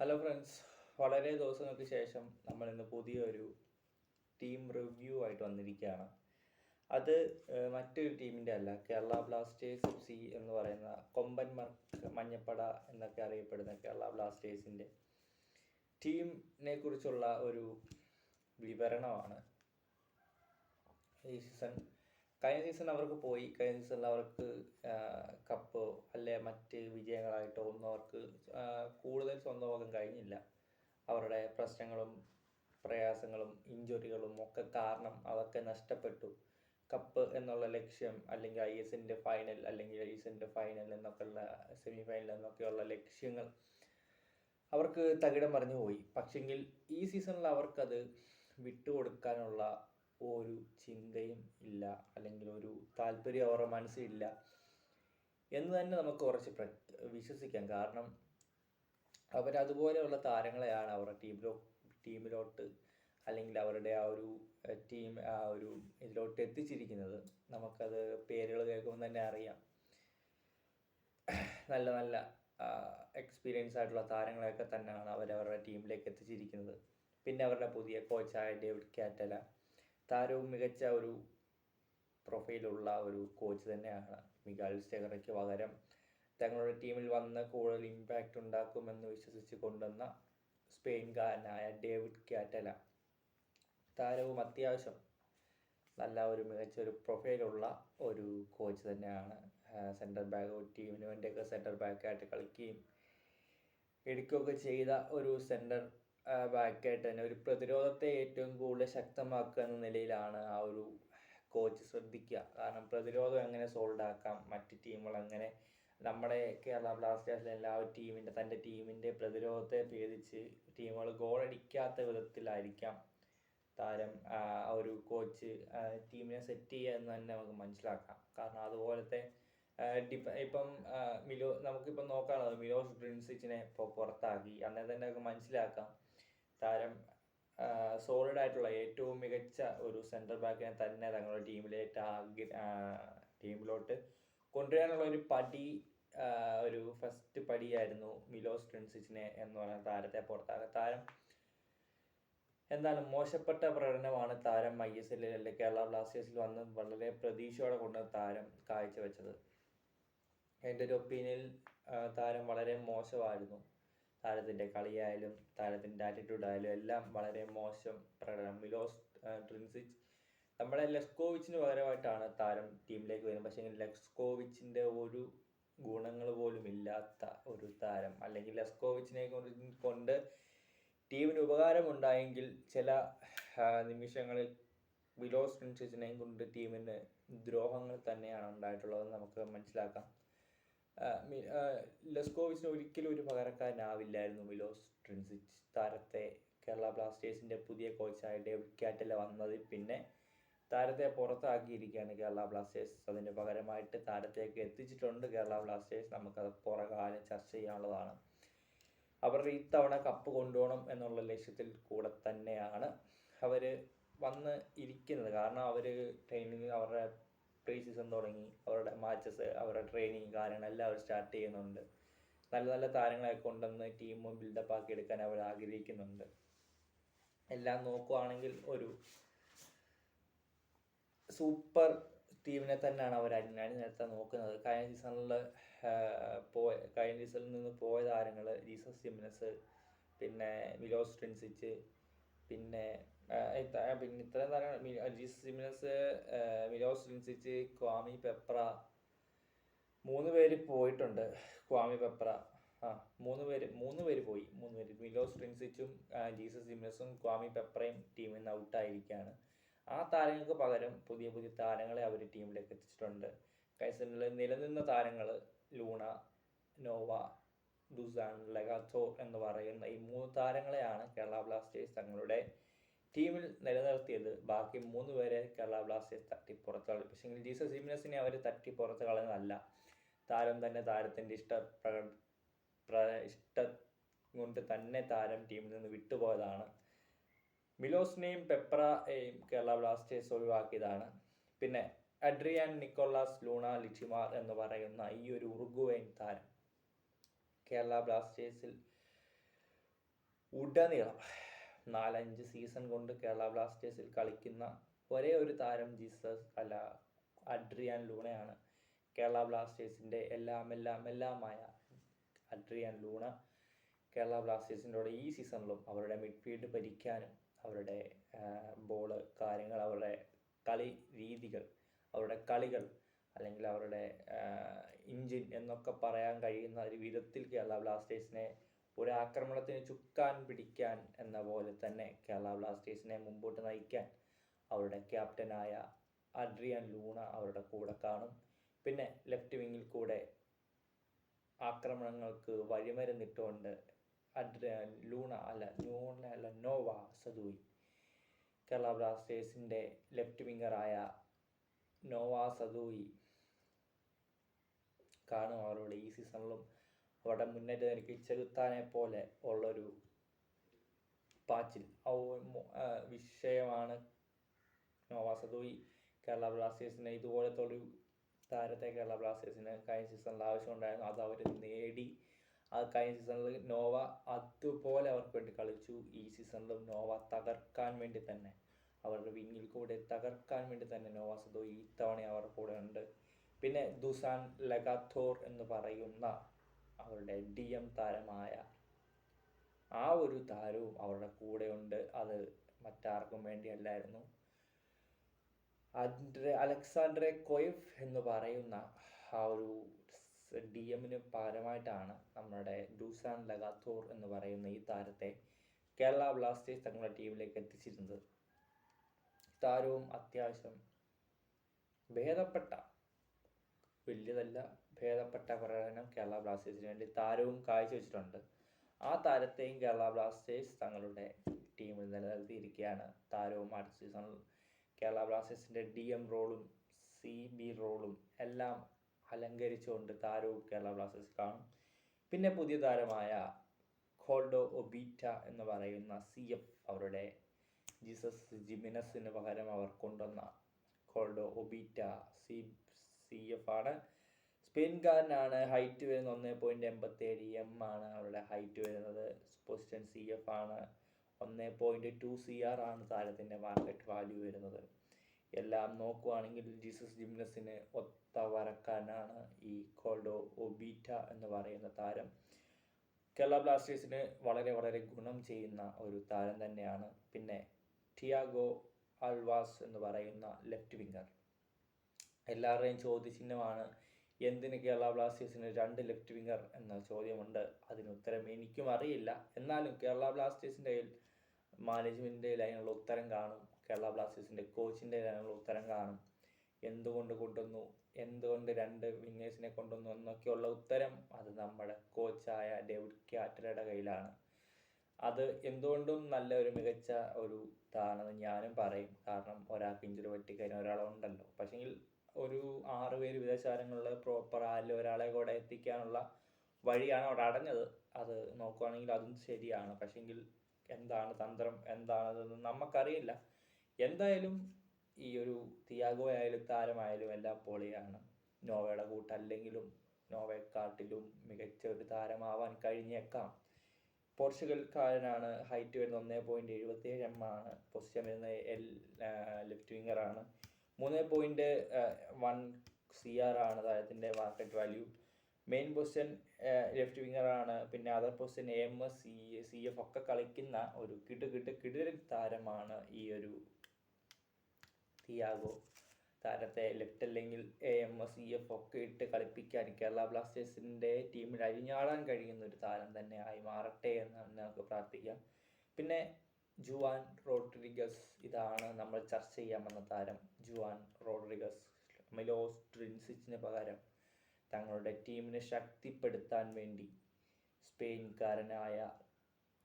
Hello friends വളരെ ദിവസങ്ങൾക്ക് ശേഷം നമ്മൾ ഇന്ന് പുതിയൊരു ടീം റിവ്യൂ ആയിട്ട് വന്നിരിക്കുകയാണ്. അത് മറ്റൊരു ടീമിന്റെ അല്ല കേരള ബ്ലാസ്റ്റേഴ്സ് സി എന്ന് പറയുന്ന കൊമ്പൻ മഞ്ഞപ്പട എന്നൊക്കെ അറിയപ്പെടുന്ന കേരള ബ്ലാസ്റ്റേഴ്സിന്റെ ടീമിനെ കുറിച്ചുള്ള ഒരു വിവരണമാണ് ഈ സീസൺ കഴിഞ്ഞ സീസൺ അവർക്ക് പോയി. കഴിഞ്ഞ സീസണിൽ അവർക്ക് കപ്പ് അല്ലെ മറ്റ് വിജയങ്ങളായിട്ടോ ഒന്നും അവർക്ക് കൂടുതൽ സ്വന്തമാക്കാൻ കഴിഞ്ഞില്ല. അവരുടെ പ്രശ്നങ്ങളും പ്രയാസങ്ങളും ഇഞ്ചുറികളും ഒക്കെ കാരണം അതൊക്കെ നഷ്ടപ്പെട്ടു. കപ്പ് എന്നുള്ള ലക്ഷ്യം അല്ലെങ്കിൽ ഐ എസിന്റെ ഫൈനൽ അല്ലെങ്കിൽ ഐ എസിന്റെ ഫൈനൽ എന്നൊക്കെയുള്ള സെമി ഫൈനൽ എന്നൊക്കെയുള്ള ലക്ഷ്യങ്ങൾ അവർക്ക് തകിടം മറിഞ്ഞു പോയി. പക്ഷെങ്കിൽ ഈ സീസണിൽ അവർക്കത് വിട്ടുകൊടുക്കാനുള്ള ഒരു ചിന്തയും ഇല്ല അല്ലെങ്കിൽ ഒരു താല്പര്യം അവരുടെ മനസ്സിലില്ല എന്ന് തന്നെ നമുക്ക് കുറച്ച് പ്ര വിശ്വസിക്കാം. കാരണം അവരതുപോലെയുള്ള താരങ്ങളെയാണ് അവരുടെ ടീമിലോ ടീമിലോട്ട് അല്ലെങ്കിൽ അവരുടെ ആ ഒരു ടീം ആ ഒരു ഇതിലോട്ട് എത്തിച്ചിരിക്കുന്നത്. നമുക്കത് പേരുകൾ കേൾക്കുമ്പോൾ തന്നെ അറിയാം. നല്ല നല്ല എക്സ്പീരിയൻസ് ആയിട്ടുള്ള താരങ്ങളെയൊക്കെ തന്നെയാണ് അവർ അവരുടെ ടീമിലേക്ക് എത്തിച്ചിരിക്കുന്നത്. പിന്നെ അവരുടെ പുതിയ കോച്ചായ ഡേവിഡ് കാറ്റല താരവും മികച്ച ഒരു പ്രൊഫൈലുള്ള ഒരു കോച്ച് തന്നെയാണ് മിഗാൽ സ്റ്റെഗറയ്ക്ക് പകരം. തങ്ങളുടെ ടീമിൽ വന്ന് കൂടുതൽ ഇമ്പാക്റ്റ് ഉണ്ടാക്കുമെന്ന് വിശ്വസിച്ച് കൊണ്ടുവന്ന സ്പെയിൻകാരനായ ഡേവിഡ് കാറ്റല താരവും അത്യാവശ്യം നല്ല ഒരു മികച്ച ഒരു പ്രൊഫൈലുള്ള ഒരു കോച്ച് തന്നെയാണ്. സെന്റർ ബാക്ക് ടീമിന് വേണ്ടിയൊക്കെ സെന്റർ ബാക്കായിട്ട് കളിക്കുകയും എടുക്കുകയൊക്കെ ചെയ്ത ഒരു സെന്റർ ബാക്കായിട്ട് തന്നെ ഒരു പ്രതിരോധത്തെ ഏറ്റവും കൂടുതൽ ശക്തമാക്കുക എന്ന നിലയിലാണ് ആ ഒരു കോച്ച് ശ്രദ്ധിക്കുക. കാരണം പ്രതിരോധം എങ്ങനെ സോൾഡ് ആക്കാം? മറ്റ് ടീമുകൾ എങ്ങനെ നമ്മുടെ കേരള ബ്ലാസ്റ്റേഴ്സിലെ എല്ലാ ടീമിന്റെ തന്റെ ടീമിന്റെ പ്രതിരോധത്തെ ഭേദിച്ച് ടീമുകൾ ഗോൾ അടിക്കാത്ത വിധത്തിലായിരിക്കാം താരം ആ, ഒരു കോച്ച് ടീമിനെ സെറ്റ് ചെയ്യുക എന്ന് തന്നെ നമുക്ക് മനസ്സിലാക്കാം. കാരണം അതുപോലത്തെ ആ, ഡിപ ഇപ്പം മിലോ നമുക്കിപ്പം നോക്കാനുള്ളത് മിലോസ് ഡ്രിൻസിച്ചിനെ ഇപ്പോൾ പുറത്താക്കി. അന്നേ തന്നെ നമുക്ക് മനസ്സിലാക്കാം. താരം സോളിഡ് ആയിട്ടുള്ള ഏറ്റവും മികച്ച ഒരു സെന്റർ ബാക്കിനെ തന്നെ തങ്ങളുടെ ടീമിലേക്ക് ആഗ്ര ടീമിലോട്ട് കൊണ്ടുവരാനുള്ള ഒരു പടി ഒരു ഫസ്റ്റ് പടിയായിരുന്നു മിലോസ് ട്രിൻസിച്ചിനെ എന്ന് പറയുന്ന താരത്തെ പുറത്താക്കുക. താരം എന്താണ് മോശപ്പെട്ട പ്രകടനമാണ് താരം ഐ എസ് എല്ലിൽ അല്ലെങ്കിൽ കേരള ബ്ലാസ്റ്റേഴ്സിൽ വന്ന് വളരെ പ്രതീക്ഷയോടെ കൊണ്ട് താരം കാഴ്ചവെച്ചത്. എന്റെ ഒരു ഒപ്പീനിയനിൽ താരം വളരെ മോശമായിരുന്നു. താരത്തിന്റെ കളിയായാലും താരത്തിന്റെ ആറ്റിറ്റ്യൂഡായാലും എല്ലാം വളരെ മോശം പ്രകടനം. മിലോസ് ട്രിൻസിച്ച് നമ്മുടെ ലെസ്കോവിച്ചിന് പകരമായിട്ടാണ് താരം ടീമിലേക്ക് വരുന്നത്. പക്ഷേ ലെസ്കോവിച്ചിന്റെ ഒരു ഗുണങ്ങൾ പോലും ഇല്ലാത്ത ഒരു താരം. അല്ലെങ്കിൽ ലെസ്കോവിച്ചിനെ കൊണ്ട് ടീമിന് ഉപകാരമുണ്ടായെങ്കിൽ ചില നിമിഷങ്ങളിൽ വിലോസ് ട്രിൻസിച്ചിനെയും കൊണ്ട് ടീമിന് ദ്രോഹങ്ങൾ തന്നെയാണ് ഉണ്ടായിട്ടുള്ളതെന്ന് നമുക്ക് മനസ്സിലാക്കാം. ലെസ്കോവിച്ചിന് ഒരിക്കലും ഒരു പകരക്കാരനാവില്ലായിരുന്നു മിലോസ് ട്രിൻസിച്ച്. താരത്തെ കേരള ബ്ലാസ്റ്റേഴ്സിന്റെ പുതിയ കോച്ചായ ഡേവിഡ് കാറ്റല വന്നതിൽ പിന്നെ താരത്തെ പുറത്താക്കിയിരിക്കുകയാണ് കേരള ബ്ലാസ്റ്റേഴ്സ്. അതിന് പകരമായിട്ട് താരത്തേക്ക് എത്തിച്ചിട്ടുണ്ട് കേരള ബ്ലാസ്റ്റേഴ്സ്. നമുക്കത് പുറകാലം ചർച്ച ചെയ്യാനുള്ളതാണ്. അവർ ഇത്തവണ കപ്പ് കൊണ്ടുപോകണം എന്നുള്ള ലക്ഷ്യത്തിൽ കൂടെ തന്നെയാണ് അവർ വന്ന് ഇരിക്കുന്നത്. കാരണം അവർ ട്രെയിനിങ് അവരുടെ പ്രീ സീസൺ തുടങ്ങി. അവരുടെ മാച്ചസ് അവരുടെ ട്രെയിനിങ് കാര്യങ്ങൾ എല്ലാം അവർ സ്റ്റാർട്ട് ചെയ്യുന്നുണ്ട്. നല്ല നല്ല താരങ്ങളെ കൊണ്ടുവന്ന് ടീം ബിൽഡപ്പ് ആക്കി എടുക്കാൻ അവർ ആഗ്രഹിക്കുന്നുണ്ട്. എല്ലാം നോക്കുവാണെങ്കിൽ ഒരു സൂപ്പർ ടീമിനെ തന്നെയാണ് അവർ അണിനിരത്താൻ നോക്കുന്നത്. കഴിഞ്ഞ സീസണിൽ പോയ കഴിഞ്ഞ സീസണിൽ നിന്ന് പോയ താരങ്ങൾ ജീസസ് ജിമിനസ് പിന്നെ വിലോസ് ട്രിൻസിച്ച് പിന്നെ പിന്നെ ഇത്രയും താരങ്ങൾ മി- Jimenez Milos Drincic Kwame Peprah മൂന്ന് പേര് പോയിട്ടുണ്ട് ക്വാമി പെപ്ര ആ മൂന്ന് പേര് മൂന്ന് പേര് പോയി മൂന്ന് പേര്. മിലോസ് ട്രിൻസിച്ചും ജീസസ് സിമിനസും ക്വാമി പെപ്രയും ടീമിൽ നിന്ന് ഔട്ടായിരിക്കുകയാണ് ആ താരങ്ങൾക്ക് പകരം പുതിയ പുതിയ താരങ്ങളെ അവർ ടീമിലേക്ക് എത്തിച്ചിട്ടുണ്ട്. കൈസനിൽ നിലനിന്ന താരങ്ങൾ ലൂണ നോവ ഡുസാൻ ലെഗാത്തോ എന്ന് പറയുന്ന ഈ മൂന്ന് താരങ്ങളെയാണ് കേരള ബ്ലാസ്റ്റേഴ്സ് തങ്ങളുടെ ടീമിൽ നിലനിർത്തിയത് ബാക്കി മൂന്ന് പേരെ കേരള ബ്ലാസ്റ്റേഴ്സ് തട്ടി പുറത്ത് കളിപ്പിച്ചെങ്കിൽ ജീസസ് ജിമിനസിനെ അവർ തട്ടി പുറത്ത് കളഞ്ഞതല്ല. താരം തന്നെ താരത്തിന്റെ ഇഷ്ട പ്രക പ്ര ഇഷ്ടം കൊണ്ട് തന്നെ താരം ടീമിൽ നിന്ന് വിട്ടുപോയതാണ്. മിലോസിനെയും പെപ്രയെയും കേരള ബ്ലാസ്റ്റേഴ്സ് ഒഴിവാക്കിയതാണ്. പിന്നെ അഡ്രിയാൻ നിക്കോളാസ് ലൂണ ലിച്ചിമാർ എന്ന് പറയുന്ന ഈ ഒരു ഉറുഗുവൈൻ താരം കേരള ബ്ലാസ്റ്റേഴ്സിൽ ഉടനീളം നാലഞ്ച് സീസൺ കൊണ്ട് കേരള ബ്ലാസ്റ്റേഴ്സിൽ കളിക്കുന്ന ഒരേ ഒരു താരം ജീസസ് അല്ല അഡ്രിയാൻ ലൂണയാണ് കേരള ബ്ലാസ്റ്റേഴ്സിന്റെ എല്ലാം എല്ലാം എല്ലാമായ അഡ്രിയാൻ ലൂണ കേരള ബ്ലാസ്റ്റേഴ്സിന്റെ ഈ സീസണിലും അവരുടെ മിഡ്ഫീൽഡ് ഭരിക്കാനും അവരുടെ ബോൾ കാര്യങ്ങൾ അവരുടെ കളി രീതികൾ അവരുടെ കളികൾ അല്ലെങ്കിൽ അവരുടെ ഇഞ്ചിൻ എന്നൊക്കെ പറയാൻ കഴിയുന്ന ഒരു വിധത്തിൽ കേരള ബ്ലാസ്റ്റേഴ്സിനെ ഒരു ആക്രമണത്തിന് ചുക്കാൻ പിടിക്കാൻ എന്ന പോലെ തന്നെ കേരള ബ്ലാസ്റ്റേഴ്സിനെ മുമ്പോട്ട് നയിക്കാൻ അവരുടെ ക്യാപ്റ്റനായ അഡ്രിയൻ ലൂണ അവരുടെ കൂടെ കാണും. പിന്നെ ലെഫ്റ്റ് വിങ്ങിൽ കൂടെ ആക്രമണങ്ങൾക്ക് വഴിമരുന്നിട്ടുകൊണ്ട് അഡ്രിയൻ ലൂണ അല്ല ലൂണ അല്ല നോവ സദൂയി കേരള ബ്ലാസ്റ്റേഴ്സിന്റെ ലെഫ്റ്റ് വിങ്ങറായ നോവ സദൂയി കാണും അവരുടെ ഈ സീസണിലും. അവിടെ മുന്നേറ്റം എനിക്ക് ചെകുത്താനെ പോലെ ഉള്ളൊരു പാച്ചിൽ. വിഷയമാണ് നോവാസദോയി സദൂയി കേരള ബ്ലാസ്റ്റേഴ്സിന് ഇതുപോലത്തെ ഒരു താരത്തെ കേരള ബ്ലാസ്റ്റേഴ്സിന് കഴിഞ്ഞ സീസണിൽ ആവശ്യമുണ്ടായിരുന്നു. അത് അവർ നേടി. അത് കഴിഞ്ഞ സീസണിൽ നോവ അതുപോലെ അവർക്ക് വേണ്ടി കളിച്ചു. ഈ സീസണിലും നോവ തകർക്കാൻ വേണ്ടി തന്നെ അവരുടെ വിങ്ങിൽ കൂടെ തകർക്കാൻ വേണ്ടി തന്നെ നോവ സദോയി ഇത്തവണ അവരുടെ കൂടെ ഉണ്ട്. പിന്നെ ദുസാൻ ലഗാത്തോർ എന്ന് പറയുന്ന അവരുടെ ഡി എം താരമായ ആ ഒരു താരവും അവരുടെ കൂടെയുണ്ട് അത് മറ്റാർക്കും വേണ്ടിയല്ലായിരുന്നു. ആൻഡ്രെ അലക്സാണ്ട്രെ കൊയ്ഫ് എന്ന് പറയുന്ന ആ ഒരു ഡി എമ്മിന് പകരമായിട്ടാണ് നമ്മുടെ ഡൂസാൻ ലഗാത്തോർ എന്ന് പറയുന്ന ഈ താരത്തെ കേരള ബ്ലാസ്റ്റേഴ്സ് തങ്ങളുടെ ടീമിലേക്ക് എത്തിച്ചിരുന്നത്. താരവും അത്യാവശ്യം ഭേദപ്പെട്ട വലിയതല്ല ഭേദപ്പെട്ട പ്രകടനം കേരള ബ്ലാസ്റ്റേഴ്സിന് വേണ്ടി താരവും കാഴ്ചവെച്ചിട്ടുണ്ട്. ആ താരത്തെയും കേരള ബ്ലാസ്റ്റേഴ്സ് തങ്ങളുടെ ടീമിൽ നിലനിർത്തിയിരിക്കുകയാണ്. താരവും അടുത്ത സീസണിൽ കേരള ബ്ലാസ്റ്റേഴ്സിന്റെ ഡി എം റോളും സി ബി റോളും എല്ലാം അലങ്കരിച്ചുകൊണ്ട് താരവും കേരള ബ്ലാസ്റ്റേഴ്സ് കാണും. പിന്നെ പുതിയ താരമായ ഖോൾഡോ ഒബീറ്റ എന്ന് പറയുന്ന സി എഫ് അവരുടെ ജീസസ് ജിമിനസിന് പകരം അവർ കൊണ്ടുവന്ന Koldo Obieta C C F ആണ്. സ്പെയിൻകാരനാണ് ഹൈറ്റ് വരുന്നത് ഒന്ന് പോയിന്റ് എൺപത്തേഴ് എം ആണ് അവരുടെ ഹൈറ്റ് വരുന്നത്. പൊസിഷൻ സി എഫ് ആണ്. ഒന്ന് പോയിന്റ് ടു സി ആർ ആണ് താരത്തിന്റെ മാർക്കറ്റ് വാല്യൂ വരുന്നത്. എല്ലാം നോക്കുവാണെങ്കിൽ ജീസസ് ജിംനസിന് ഒത്ത വരക്കാരനാണ് ഈ കോൾഡോ ഒബീറ്റ എന്ന് പറയുന്ന താരം. കേരള ബ്ലാസ്റ്റേഴ്സിന് വളരെ വളരെ ഗുണം ചെയ്യുന്ന ഒരു താരം തന്നെയാണ്. പിന്നെ ടിയാഗോ അൽവാസ് എന്ന് പറയുന്ന ലെഫ്റ്റ് വിങ്ങർ എല്ലാവരുടെയും ചോദ്യചിഹ്നമാണ് എന്തിന് കേരള ബ്ലാസ്റ്റേഴ്സിന് രണ്ട് ലെഫ്റ്റ് വിങ്ങർ എന്ന ചോദ്യമുണ്ട്? അതിന് ഉത്തരം എനിക്കും അറിയില്ല. എന്നാലും കേരള ബ്ലാസ്റ്റേഴ്സിന്റെ മാനേജ്മെന്റിന്റെ ലൈനുള്ള ഉത്തരം കാണും. കേരള ബ്ലാസ്റ്റേഴ്സിന്റെ കോച്ചിന്റെ ലൈനുള്ള ഉത്തരം കാണും. എന്തുകൊണ്ട് കൊണ്ടുവന്നു? എന്തുകൊണ്ട് രണ്ട് വിങ്ങേഴ്സിനെ കൊണ്ടുവന്നു എന്നൊക്കെയുള്ള ഉത്തരം അത് നമ്മുടെ കോച്ചായ ഡേവിഡ് ക്യാറ്റലയുടെ കയ്യിലാണ്. അത് എന്തുകൊണ്ടും നല്ല ഒരു മികച്ച ഒരു ഇതാണെന്ന് ഞാനും പറയും. കാരണം ഒരാൾക്ക് ഇഞ്ചുറി പറ്റിക്കഴിഞ്ഞാൽ ഒരാളുണ്ടല്ലോ. പക്ഷേങ്കിൽ ഒരു ആറ് പേര് വിദേശ താരങ്ങളിൽ പ്രോപ്പർ ആരിൽ ഒരാളെ കൂടെ എത്തിക്കാനുള്ള വഴിയാണ് അവിടെ അടഞ്ഞത്. അത് നോക്കുവാണെങ്കിൽ അതും ശരിയാണ്. പക്ഷേങ്കിൽ എന്താണ് തന്ത്രം? എന്താണതെന്ന് നമുക്കറിയില്ല. എന്തായാലും ഈ ഒരു തിയാഗോ ആയാലും താരമായാലും എല്ലാം പൊളിയാണ്. നോവയുടെ കൂട്ടല്ലെങ്കിലും നോവയെക്കാട്ടിലും മികച്ച ഒരു താരമാവാൻ കഴിഞ്ഞേക്കാം. പോർച്ചുഗൽക്കാരനാണ് ഹൈറ്റ് വരുന്നത് ഒന്നേ പോയിന്റ് എഴുപത്തി ഏഴ് എം ആണ്. പൊസിഷൻ വരുന്നത് എൽ ലെഫ്റ്റ് വിങ്ങറാണ് മൂന്ന് പോയിന്റ് വൺ സി ആർ ആണ് താരത്തിന്റെ market value main position left വിങ്ങറാണ് പിന്നെ other position A M S C C F ഒക്കെ കളിക്കുന്ന ഒരു കിടു കിടു കിടിലൻ താരമാണ് ഈ ഒരു തിയാഗോ താരത്തെ ലെഫ്റ്റ് അല്ലെങ്കിൽ A M S C F ഒക്കെ ഇട്ട് കളിപ്പിക്കാൻ കേരള ബ്ലാസ്റ്റേഴ്സിന്റെ ടീമിൽ അഴിഞ്ഞാടാൻ കഴിയുന്ന ഒരു താരം തന്നെ ആയി മാറട്ടെ എന്ന് നമുക്ക് പ്രാർത്ഥിക്കാം. പിന്നെ ജുവാൻ റോഡ്രിഗസ് ഇതാണ് നമ്മൾ ചർച്ച ചെയ്യാൻ വന്ന താരം. ജുവാൻ റോഡ്രിഗസ് മിലോസ് ട്രിൻസിച്ചിന് പകരം തങ്ങളുടെ ടീമിനെ ശക്തിപ്പെടുത്താൻ വേണ്ടി സ്പെയിൻകാരനായ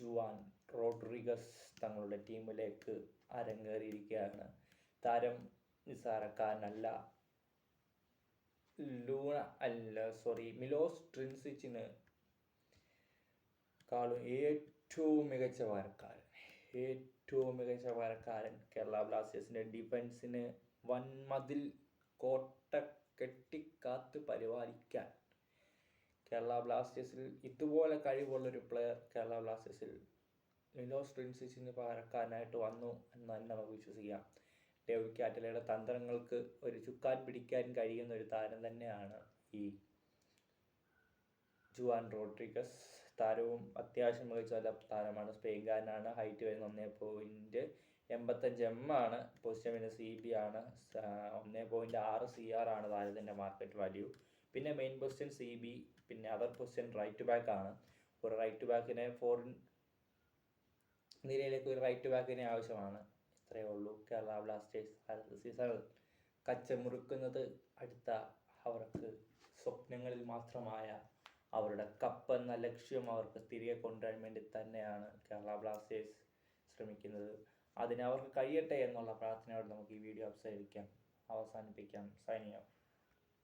ജുവാൻ റോഡ്രിഗസ് തങ്ങളുടെ ടീമിലേക്ക് അരങ്ങേറിയിരിക്കുകയാണ്. താരം നിസാരക്കാരനല്ല ലൂണ അല്ല സോറി മിലോസ് ട്രിൻസിച്ചിന് കാളും ഏറ്റവും മികച്ച വാരക്കാരൻ. ഏറ്റവും മികച്ച പകരക്കാരൻ കേരള ബ്ലാസ്റ്റേഴ്സിന്റെ ഡിഫൻസിന് വൻമതിൽ കോട്ട കെട്ടിക്കാത്ത് പരിപാലിക്കാൻ. കേരള ബ്ലാസ്റ്റേഴ്സിൽ ഇതുപോലെ കഴിവുള്ളൊരു പ്ലെയർ കേരള ബ്ലാസ്റ്റേഴ്സിൽ മിലോസ് ട്രിൻസിച്ചിന് പകരക്കാരനായിട്ട് വന്നു എന്ന് തന്നെ നമുക്ക് വിശ്വസിക്കാം. ഡേവിഡ് കാറ്റലയുടെ തന്ത്രങ്ങൾക്ക് ഒരു ചുക്കാൻ പിടിക്കാൻ കഴിയുന്ന ഒരു താരം തന്നെയാണ് ഈ ജുവാൻ റോഡ്രിഗസ്. താരവും അത്യാവശ്യം മികച്ച നല്ല താരമാണ് സ്പെയിൻകാരനാണ് ഹൈറ്റ് വരുന്ന ഒന്നേ പോയിന്റ് എൺപത്തഞ്ച് എം ആണ്. പൊസിഷൻ വരുന്ന സി ബി ആണ്. ഒന്നേ പോയിന്റ് ആറ് സി ആർ ആണ് താരത്തിന്റെ മാർക്കറ്റ് വാല്യൂ പിന്നെ മെയിൻ പൊസിഷൻ സി ബി പിന്നെ അതർ പൊസിഷൻ റൈറ്റ് ബാക്ക് ആണ്. ഒരു റൈറ്റ് ബാക്കിനെ ഫോറിൻ നിരയിലേക്ക് ഒരു റൈറ്റ് ബാക്കിനെ ആവശ്യമാണ്. ഇത്രയേ ഉള്ളൂ. Kerala Blasters season. കച്ചമുറുക്കുന്നത് അടുത്ത അവർക്ക് സ്വപ്നങ്ങളിൽ മാത്രമായ അവരുടെ കപ്പ് എന്ന ലക്ഷ്യം അവർക്ക് തിരികെ കൊണ്ടുവരാൻ വേണ്ടി തന്നെയാണ് കേരള ബ്ലാസ്റ്റേഴ്സ് ശ്രമിക്കുന്നത്. അതിന് അവർക്ക് കഴിയട്ടെ എന്നുള്ള പ്രാർത്ഥനയോടെ നമുക്ക് ഈ വീഡിയോ അവസാനിപ്പിക്കാം. അവസാനിപ്പിക്കാം സൈനികം